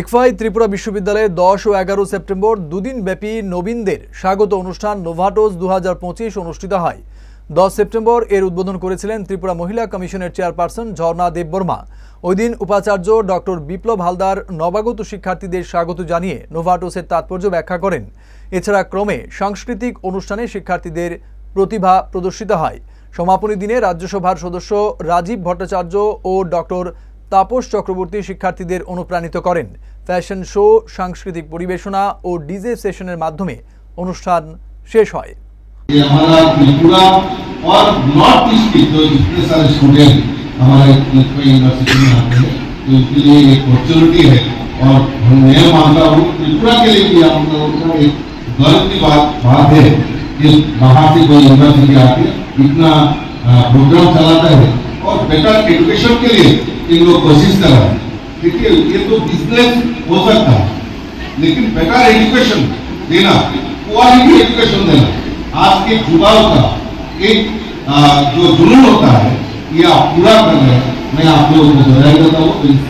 ইকফাই ত্রিপুরা বিশ্ববিদ্যালয়ে দশ ও এগারো সেপ্টেম্বর দুদিন ব্যাপী নবীনদের স্বাগত অনুষ্ঠান নোভাটোস দু অনুষ্ঠিত হয়। দশ সেপ্টেম্বর এর উদ্বোধন করেছিলেন ত্রিপুরা মহিলা কমিশনের চেয়ারপারসন ঝর্ণা দেববর্মা। ওই দিন উপাচার্য ডক্টর বিপ্লব হালদার নবাগত শিক্ষার্থীদের স্বাগত জানিয়ে নোভাটোসের তাৎপর্য ব্যাখ্যা করেন। এছাড়া ক্রমে সাংস্কৃতিক অনুষ্ঠানে শিক্ষার্থীদের প্রতিভা প্রদর্শিত হয়। সমাপনী দিনে রাজ্যসভার সদস্য রাজীব ভট্টাচার্য ও ডক্টর তাপস চক্রবর্তী শিক্ষার্থীদের অনুপ্রাণিত করেন ফ্যাশন শো সাংস্কৃতিক পরিবেশনা ও ডিজে সেশনের মাধ্যমে অনুষ্ঠান শেষ হয় कि हमारा त्रिपुरा और नॉर्थ ईस्ट के जो जितने सारे स्टूडेंट हमारे त्रिपुरा यूनिवर्सिटी में आते हैं तो उनके लिए एक अपॉर्चुनिटी है और मैं मानता हूँ त्रिपुरा के लिए भी हम लोगों का एक गर्व की बात बात है कि बाहर से कोई यूनिवर्सिटी आके इतना प्रोग्राम चलाता है और बेटर एजुकेशन के लिए इन लोग कोशिश कर रहे हैं। देखिए, ये तो बिज़नेस हो सकता है, लेकिन बेटर एजुकेशन देना क्वालिटी एजुकेशन देना, आज के युवाओं का एक जो जुनून होता है, ये आप पूरा कर रहे हैं। मैं आप लोगों को बधाई देता हूँ।